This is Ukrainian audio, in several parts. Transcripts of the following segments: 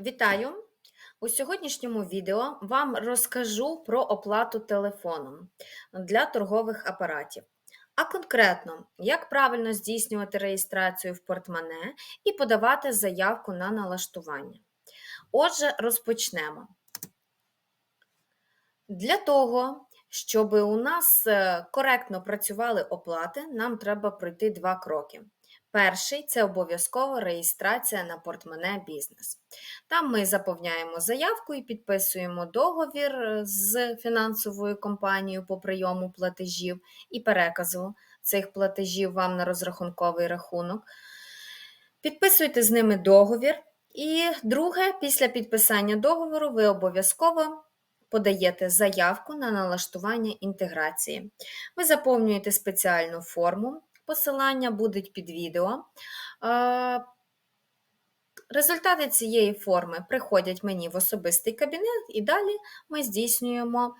Вітаю! У сьогоднішньому відео вам розкажу про оплату телефоном для торгових апаратів. А конкретно, як правильно здійснювати реєстрацію в портмоне і подавати заявку на налаштування. Отже, розпочнемо. Для того, щоб у нас е, коректно працювали оплати, нам треба пройти два кроки. Перший це обов'язкова реєстрація на портмоне бізнес. Там ми заповняємо заявку і підписуємо договір е, з фінансовою компанією по прийому платежів і переказу цих платежів вам на розрахунковий рахунок. Підписуйте з ними договір. І друге, після підписання договору ви обов'язково подаєте заявку на налаштування інтеграції. Ви заповнюєте спеціальну форму. Посилання будуть під відео. Результати цієї форми приходять мені в особистий кабінет, і далі ми здійснюємо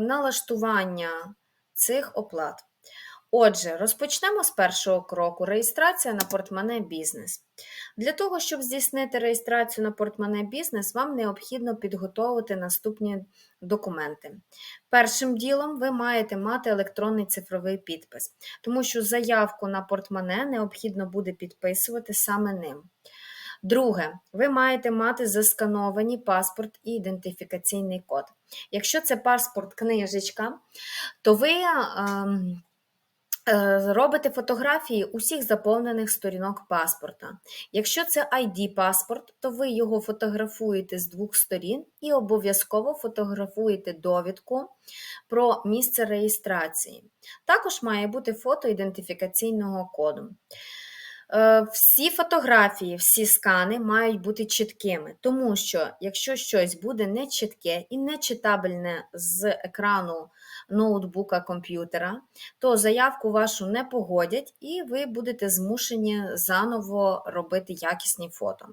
налаштування цих оплат. Отже, розпочнемо з першого кроку реєстрація на портмоне бізнес. Для того, щоб здійснити реєстрацію на портмоне бізнес, вам необхідно підготовити наступні документи. Першим ділом ви маєте мати електронний цифровий підпис, тому що заявку на портмоне необхідно буде підписувати саме ним. Друге, ви маєте мати заскановані паспорт і ідентифікаційний код. Якщо це паспорт книжечка, то ви. Е, робите фотографії усіх заповнених сторінок паспорта. Якщо це ID-паспорт, то ви його фотографуєте з двох сторін і обов'язково фотографуєте довідку про місце реєстрації. Також має бути фото ідентифікаційного коду. Е, всі фотографії, всі скани мають бути чіткими, тому що якщо щось буде нечітке і нечитабельне з екрану ноутбука комп'ютера, то заявку вашу не погодять, і ви будете змушені заново робити якісні фото.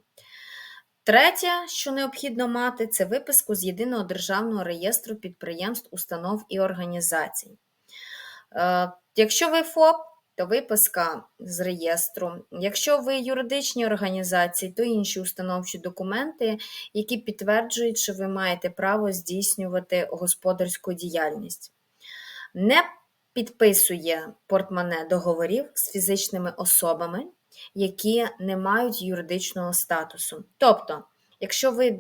Третє, що необхідно мати, це виписку з єдиного державного реєстру підприємств, установ і організацій. Е, якщо ви ФОП, то виписка з реєстру. Якщо ви юридичні організації, то інші установчі документи, які підтверджують, що ви маєте право здійснювати господарську діяльність. Не підписує портмоне договорів з фізичними особами, які не мають юридичного статусу. Тобто, якщо ви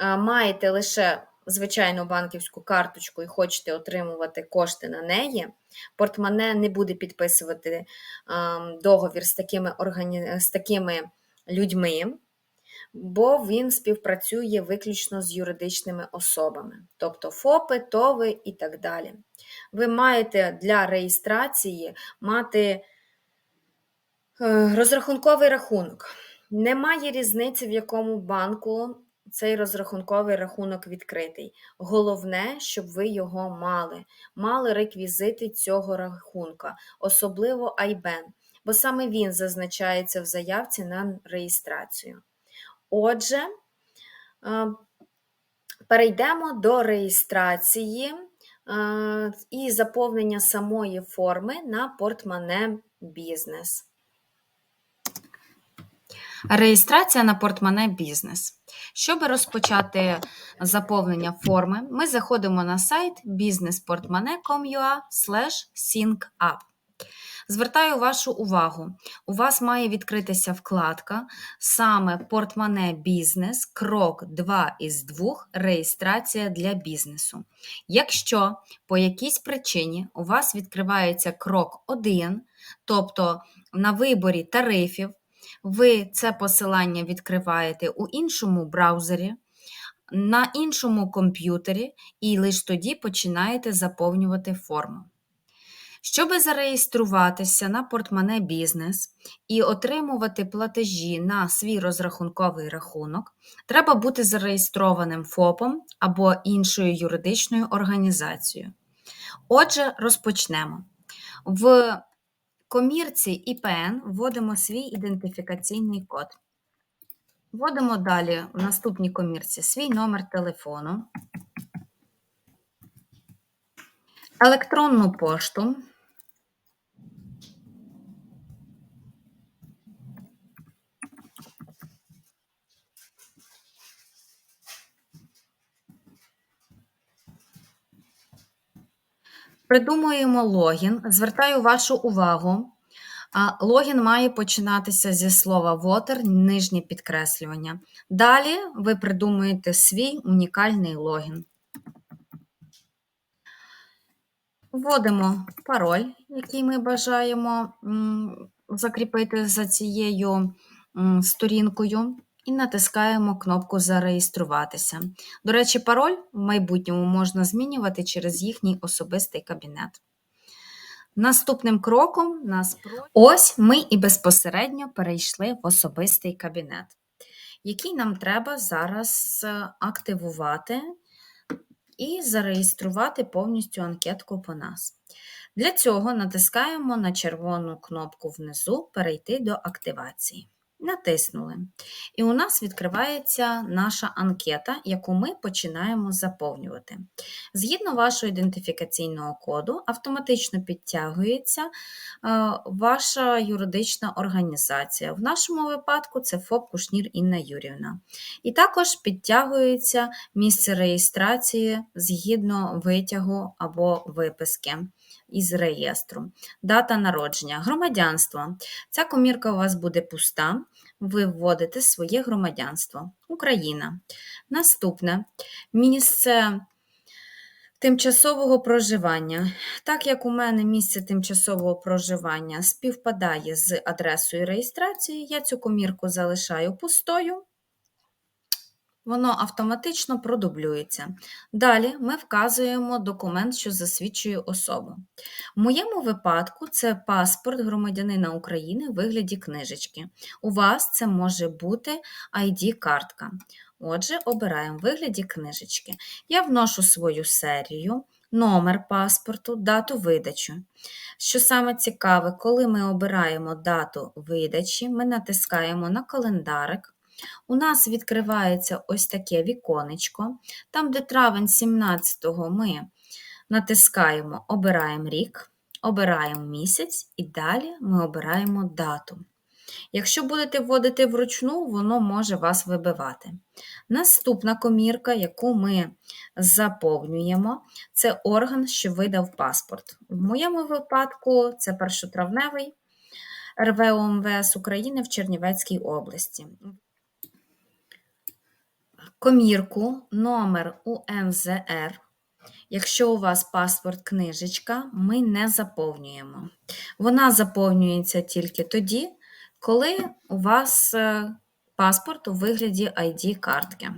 маєте лише звичайну банківську карточку і хочете отримувати кошти на неї, портмоне не буде підписувати договір з такими, органі... з такими людьми, бо він співпрацює виключно з юридичними особами, тобто ФОПи, ТОВи і так далі. Ви маєте для реєстрації мати е, розрахунковий рахунок. Немає різниці, в якому банку цей розрахунковий рахунок відкритий. Головне, щоб ви його мали, мали реквізити цього рахунка, особливо IBAN, бо саме він зазначається в заявці на реєстрацію. Отже, е, перейдемо до реєстрації і заповнення самої форми на портмоне бізнес. Реєстрація на портмоне бізнес. Щоб розпочати заповнення форми, ми заходимо на сайт businessportmone.com.ua syncup. Звертаю вашу увагу, у вас має відкритися вкладка саме портмоне бізнес, крок 2 із 2 реєстрація для бізнесу. Якщо по якійсь причині у вас відкривається крок 1, тобто на виборі тарифів, ви це посилання відкриваєте у іншому браузері, на іншому комп'ютері, і лише тоді починаєте заповнювати форму. Щоб зареєструватися на портмоне бізнес і отримувати платежі на свій розрахунковий рахунок, треба бути зареєстрованим ФОПом або іншою юридичною організацією. Отже, розпочнемо. В комірці ІПН вводимо свій ідентифікаційний код. Вводимо далі в наступній комірці свій номер телефону, електронну пошту. Придумуємо логін. Звертаю вашу увагу. Логін має починатися зі слова water, нижнє підкреслювання. Далі ви придумуєте свій унікальний логін. Вводимо пароль, який ми бажаємо закріпити за цією сторінкою, і натискаємо кнопку Зареєструватися. До речі, пароль в майбутньому можна змінювати через їхній особистий кабінет. Наступним кроком нас ось ми і безпосередньо перейшли в особистий кабінет, який нам треба зараз е, активувати і зареєструвати повністю анкетку по нас. Для цього натискаємо на червону кнопку внизу Перейти до активації. Натиснули. І у нас відкривається наша анкета, яку ми починаємо заповнювати. Згідно вашого ідентифікаційного коду, автоматично підтягується е, ваша юридична організація. В нашому випадку це ФОП Кушнір Інна Юрівна. І також підтягується місце реєстрації згідно витягу або виписки із реєстру. Дата народження, громадянство. Ця комірка у вас буде пуста. Ви вводите своє громадянство. Україна. Наступне місце тимчасового проживання. Так як у мене місце тимчасового проживання співпадає з адресою реєстрації, я цю комірку залишаю пустою. Воно автоматично продублюється. Далі ми вказуємо документ, що засвідчує особу. В моєму випадку це паспорт громадянина України в вигляді книжечки. У вас це може бути ID-картка. Отже, обираємо в вигляді книжечки. Я вношу свою серію, номер паспорту, дату видачі. Що саме цікаве, коли ми обираємо дату видачі, ми натискаємо на календарик. У нас відкривається ось таке віконечко. Там, де травень 17-го ми натискаємо, обираємо рік, обираємо місяць і далі ми обираємо дату. Якщо будете вводити вручну, воно може вас вибивати. Наступна комірка, яку ми заповнюємо, це орган, що видав паспорт. В моєму випадку це першотравневий РВ ОМВС України в Чернівецькій області. Комірку номер УНЗР. Якщо у вас паспорт книжечка, ми не заповнюємо. Вона заповнюється тільки тоді, коли у вас е, паспорт у вигляді ID-картки.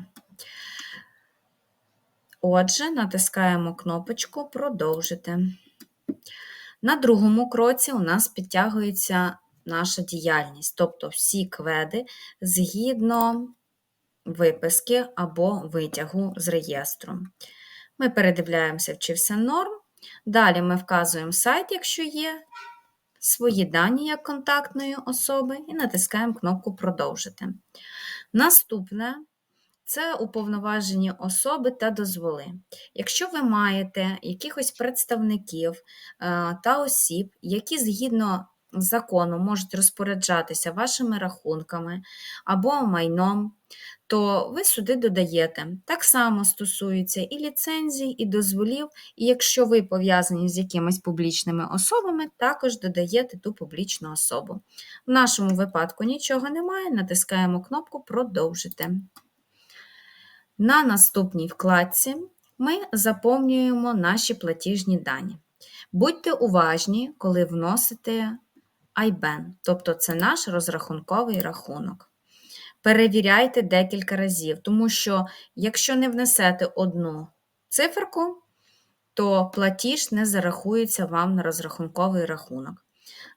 Отже, натискаємо кнопочку Продовжити. На другому кроці у нас підтягується наша діяльність, тобто всі кведи згідно виписки або витягу з реєстру. Ми передивляємося, чи все норм. Далі ми вказуємо сайт, якщо є, свої дані як контактної особи, і натискаємо кнопку Продовжити. Наступне це уповноважені особи та дозволи. Якщо ви маєте якихось представників е, та осіб, які згідно закону можуть розпоряджатися вашими рахунками або майном, то ви сюди додаєте. Так само стосується і ліцензій, і дозволів, і якщо ви пов'язані з якимись публічними особами, також додаєте ту публічну особу. В нашому випадку нічого немає, натискаємо кнопку Продовжити. На наступній вкладці ми заповнюємо наші платіжні дані. Будьте уважні, коли вносите IBAN, тобто це наш розрахунковий рахунок. Перевіряйте декілька разів, тому що якщо не внесете одну циферку, то платіж не зарахується вам на розрахунковий рахунок.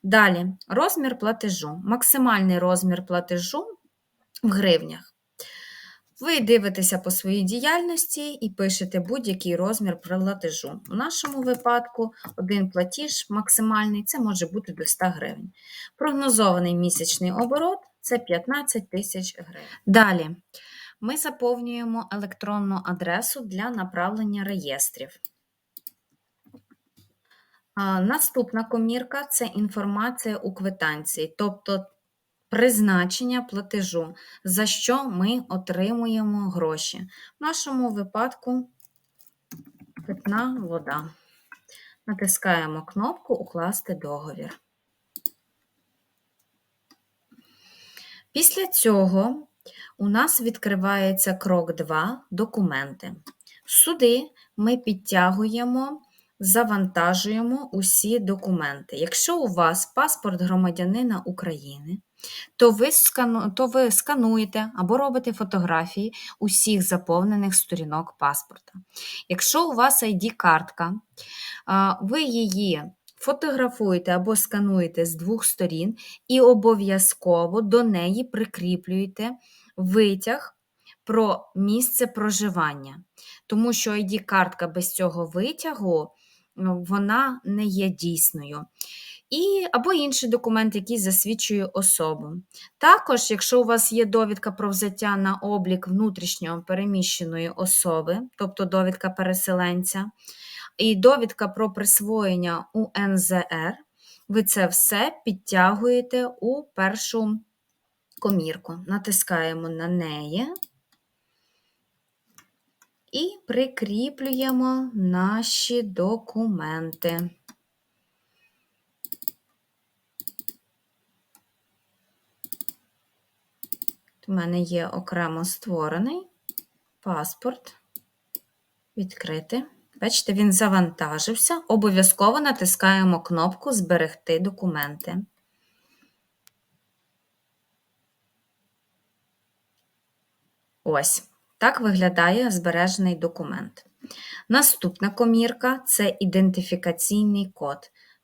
Далі, розмір платежу. Максимальний розмір платежу в гривнях. Ви дивитеся по своїй діяльності і пишете будь-який розмір платежу. У нашому випадку один платіж максимальний це може бути до 100 гривень. Прогнозований місячний оборот це 15 тисяч гривень. Далі ми заповнюємо електронну адресу для направлення реєстрів. Наступна комірка це інформація у квитанції, тобто призначення платежу, за що ми отримуємо гроші. В нашому випадку питна вода. натискаємо кнопку Укласти договір. Після цього у нас відкривається крок 2 документи. Сюди ми підтягуємо, завантажуємо усі документи. Якщо у вас паспорт громадянина України, то ви, то ви скануєте або робите фотографії усіх заповнених сторінок паспорта. Якщо у вас ID-картка, ви її фотографуєте або скануєте з двох сторін і обов'язково до неї прикріплюєте витяг про місце проживання. Тому що ID-картка без цього витягу ну, вона не є дійсною. І, або інший документ, який засвідчує особу. Також, якщо у вас є довідка про взяття на облік внутрішньо переміщеної особи, тобто довідка переселенця, і довідка про присвоєння УНЗР, ви це все підтягуєте у першу комірку. Натискаємо на неї і прикріплюємо наші документи. У мене є окремо створений паспорт. Відкрити. Бачите, він завантажився. Обов'язково натискаємо кнопку Зберегти документи. Ось, так виглядає збережений документ. Наступна комірка це ідентифікаційний код.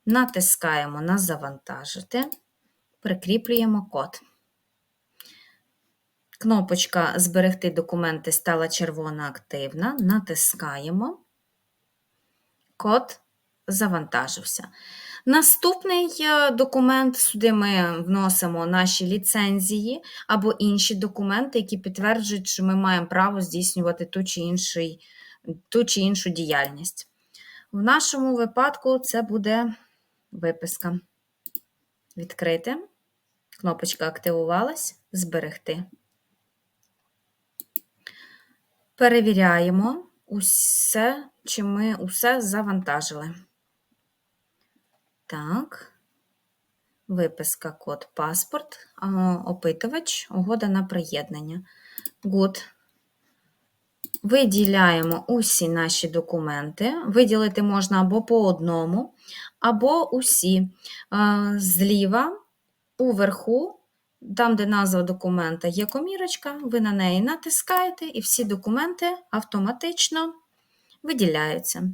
Натискаємо на Завантажити, прикріплюємо код. Кнопочка Зберегти документи стала червона активна. Натискаємо. Код завантажився. Наступний е, документ, сюди ми вносимо наші ліцензії або інші документи, які підтверджують, що ми маємо право здійснювати ту чи, інший, ту чи іншу діяльність. В нашому випадку це буде виписка. Відкрити. Кнопочка активувалась, зберегти. Перевіряємо усе, чи ми усе завантажили. Так, виписка код паспорт, опитувач, угода на приєднання. Good. Виділяємо усі наші документи. Виділити можна або по одному, або усі. Зліва, уверху, там, де назва документа є комірочка, ви на неї натискаєте, і всі документи автоматично виділяються.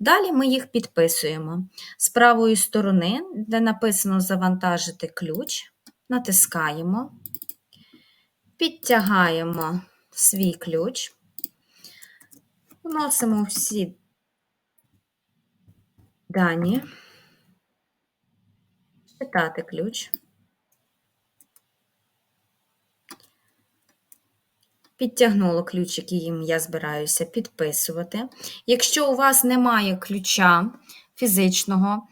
Далі ми їх підписуємо. З правої сторони, де написано Завантажити ключ, натискаємо, підтягаємо свій ключ, вносимо всі дані, читати ключ. Підтягнуло ключ, який я збираюся підписувати. Якщо у вас немає ключа фізичного,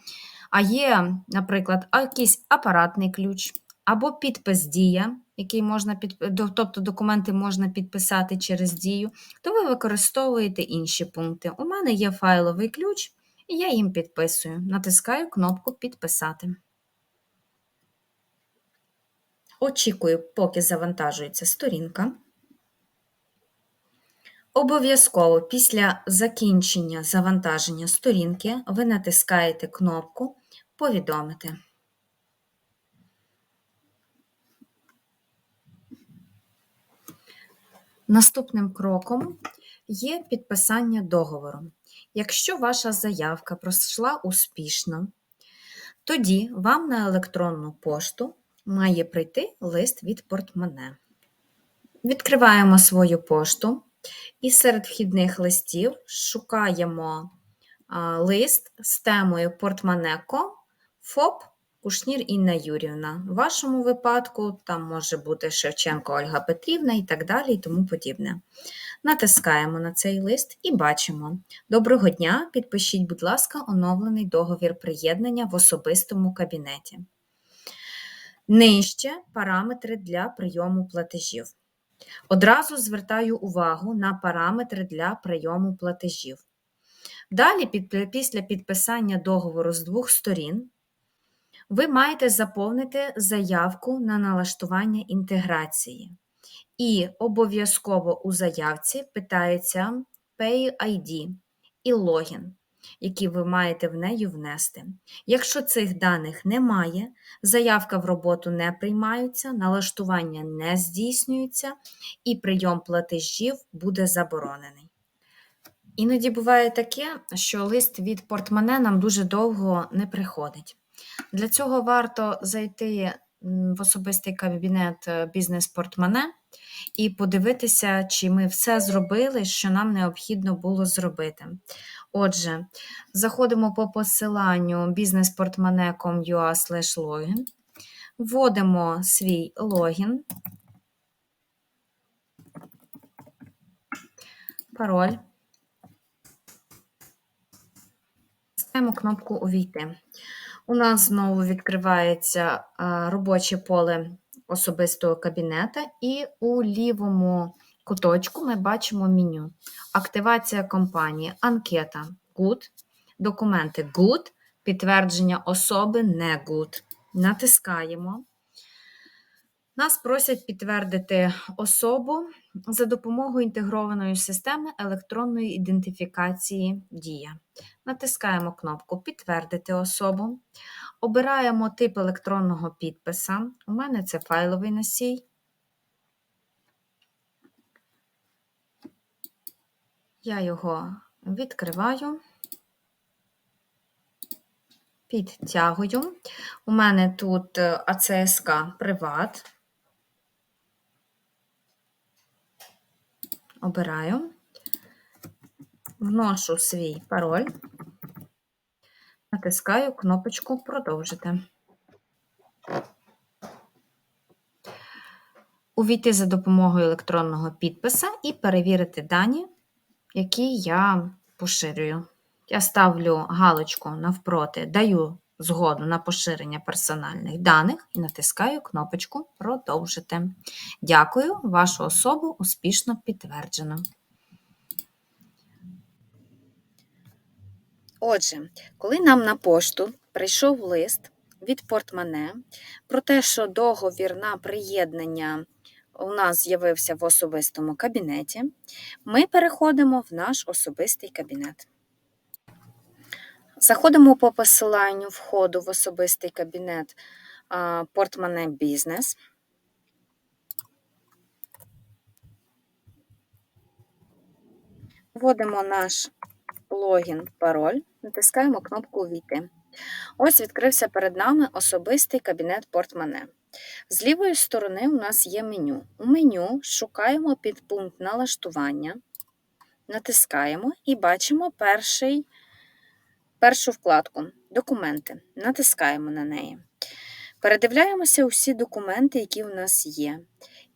а є, наприклад, якийсь апаратний ключ або підпис дія, який можна під... тобто документи можна підписати через дію, то ви використовуєте інші пункти. У мене є файловий ключ, і я їм підписую. Натискаю кнопку Підписати. Очікую, поки завантажується сторінка. Обов'язково після закінчення завантаження сторінки ви натискаєте кнопку Повідомити. Наступним кроком є підписання договору. Якщо ваша заявка пройшла успішно, тоді вам на електронну пошту має прийти лист від портмоне. Відкриваємо свою пошту. І серед вхідних листів шукаємо лист з темою Портманеко ФОП Кушнір Інна Юрівна. В вашому випадку там може бути Шевченко Ольга Петрівна і так далі, і тому подібне. Натискаємо на цей лист і бачимо: Доброго дня! Підпишіть, будь ласка, оновлений договір приєднання в особистому кабінеті. Нижче параметри для прийому платежів. Одразу звертаю увагу на параметри для прийому платежів. Далі, після підписання договору з двох сторін, ви маєте заповнити заявку на налаштування інтеграції. І обов'язково у заявці питається Pay ID і логін, які ви маєте в неї внести. Якщо цих даних немає, заявка в роботу не приймається, налаштування не здійснюється і прийом платежів буде заборонений. Іноді буває таке, що лист від портмоне нам дуже довго не приходить. Для цього варто зайти в особистий кабінет е, бізнес-портмоне і подивитися, чи ми все зробили, що нам необхідно було зробити. Отже, заходимо по посиланню businessportmone.com.ua вводимо свій логін, пароль. Ставимо кнопку Увійти. У нас знову відкривається робоче поле особистого кабінета, і у лівому куточку ми бачимо меню. Активація компанії, анкета Good, документи Good, підтвердження особи не Good. Натискаємо. Нас просять підтвердити особу за допомогою інтегрованої системи електронної ідентифікації Дія. Натискаємо кнопку Підтвердити особу. Обираємо тип електронного підписа. У мене це файловий носій. Я його відкриваю, підтягую. У мене тут е, АЦСК Приват. Обираю, вношу свій пароль, натискаю кнопочку Продовжити. Увійти за допомогою електронного підписа і перевірити дані, які я поширюю. Я ставлю галочку навпроти, даю згоду на поширення персональних даних і натискаю кнопочку Продовжити. Дякую, вашу особу успішно підтверджено. Отже, коли нам на пошту прийшов лист від портмоне про те, що договір на приєднання у нас з'явився в особистому кабінеті, ми переходимо в наш особистий кабінет. Заходимо по посиланню входу в особистий кабінет портмоне бізнес. Вводимо наш логін, пароль, натискаємо кнопку Увійти. Ось відкрився перед нами особистий кабінет портмоне. З лівої сторони у нас є меню. У меню шукаємо підпункт налаштування, натискаємо і бачимо перший, першу вкладку Документи. Натискаємо на неї. Передивляємося усі документи, які у нас є,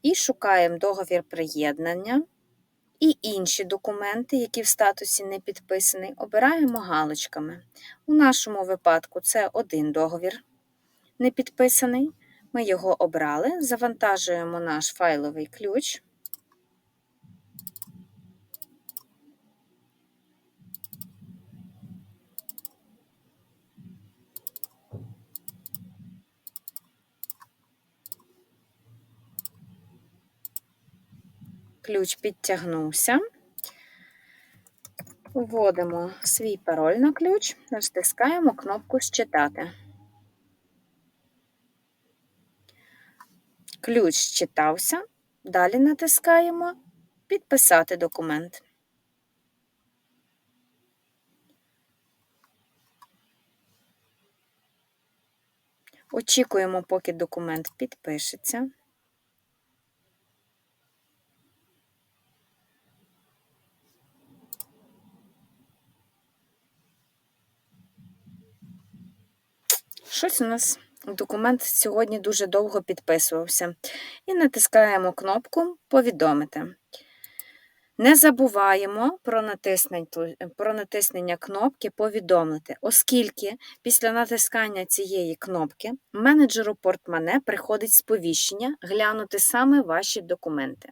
і шукаємо договір приєднання. І інші документи, які в статусі не підписані, обираємо галочками. У нашому випадку це один договір не підписаний. Ми його обрали, завантажуємо наш файловий ключ. Ключ підтягнувся. Вводимо свій пароль на ключ, натискаємо кнопку Считати. Ключ считався. Далі натискаємо Підписати документ. Очікуємо, поки документ підпишеться. Щось у нас документ сьогодні дуже довго підписувався. І натискаємо кнопку Повідомити. Не забуваємо про натиснення, про натиснення кнопки Повідомити, оскільки після натискання цієї кнопки менеджеру портмоне приходить сповіщення глянути саме ваші документи.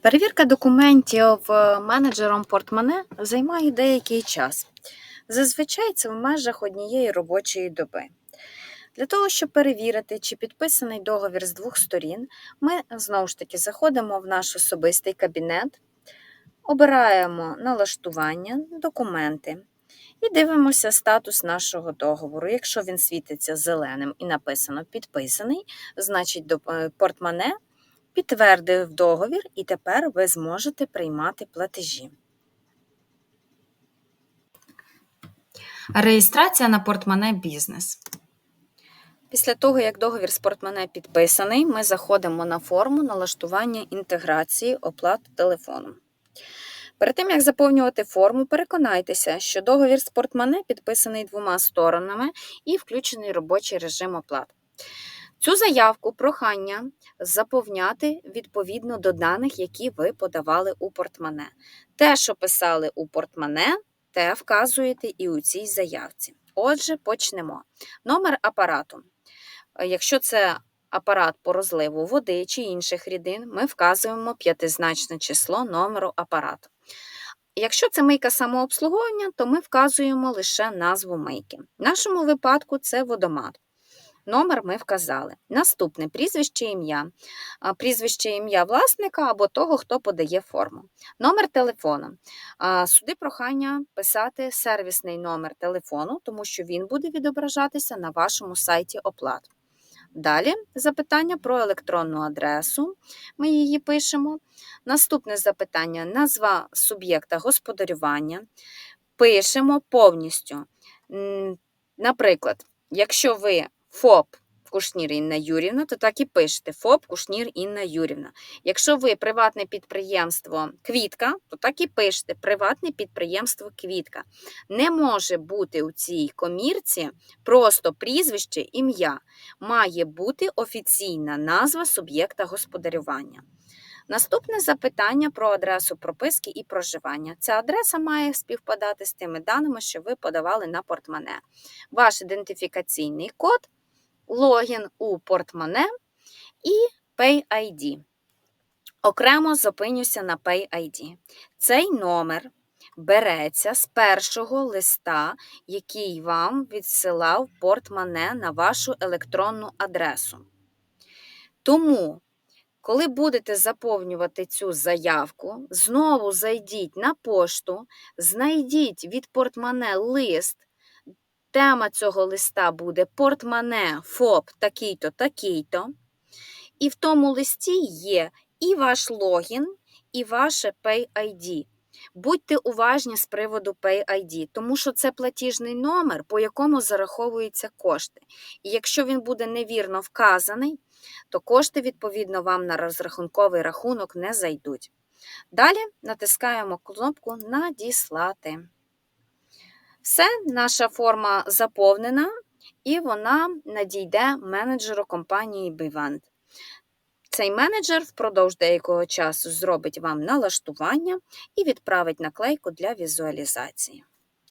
Перевірка документів е, менеджером портмоне займає деякий час. Зазвичай це в межах однієї робочої доби. Для того, щоб перевірити, чи підписаний договір з двох сторін, ми знову ж таки заходимо в наш особистий кабінет, обираємо налаштування, документи і дивимося статус нашого договору. Якщо він світиться зеленим і написано підписаний, значить е, портмоне підтвердив договір, і тепер ви зможете приймати платежі. Реєстрація на портмоне бізнес. Після того, як договір з портмоне підписаний, ми заходимо на форму налаштування інтеграції оплат телефоном. Перед тим, як заповнювати форму, переконайтеся, що договір з портмоне підписаний двома сторонами і включений робочий режим оплат. Цю заявку прохання заповняти відповідно до даних, які ви подавали у портмоне. Те, що писали у портмоне, те вказуєте і у цій заявці. Отже, почнемо. Номер апарату. Е, Якщо це апарат по розливу води чи інших рідин, ми вказуємо п'ятизначне число номеру апарату. Якщо це мийка самообслуговування, то ми вказуємо лише назву мийки. В нашому випадку це водомат. Номер ми вказали. Наступне прізвище ім'я. Прізвище ім'я власника або того, хто подає форму. Номер телефону. А, Сюди прохання писати сервісний номер телефону, тому що він буде відображатися на вашому сайті оплат. Далі запитання про електронну адресу. Ми її пишемо. Наступне запитання назва суб'єкта господарювання. Пишемо повністю. Наприклад, якщо ви ФОП Кушнір Інна Юрівна, то так і пишете ФОП Кушнір Інна Юрівна. Якщо ви приватне підприємство Квітка, то так і пишете приватне підприємство Квітка. Не може бути у цій комірці просто прізвище, ім'я. Має бути офіційна назва суб'єкта господарювання. Наступне запитання про адресу прописки і проживання. Ця адреса має співпадати з тими даними, що ви подавали на портмоне. Ваш ідентифікаційний код, логін у портмоне і PayID. Окремо зупинюся на PayID. Цей номер береться з першого листа, який вам відсилав портмоне на вашу електронну адресу. Тому коли будете заповнювати цю заявку, знову зайдіть на пошту, знайдіть від портмоне лист. Тема цього листа буде портмоне ФОП такий-то, такий-то. І в тому листі є і ваш логін, і ваше PayID. Будьте уважні з приводу PayID, тому що це платіжний номер, по якому зараховуються кошти. І якщо він буде невірно вказаний, то кошти, відповідно, вам на розрахунковий рахунок не зайдуть. Далі натискаємо кнопку Надіслати. Все, наша форма заповнена, і вона надійде менеджеру компанії Bivant. Цей менеджер впродовж деякого часу зробить вам налаштування і відправить наклейку для візуалізації.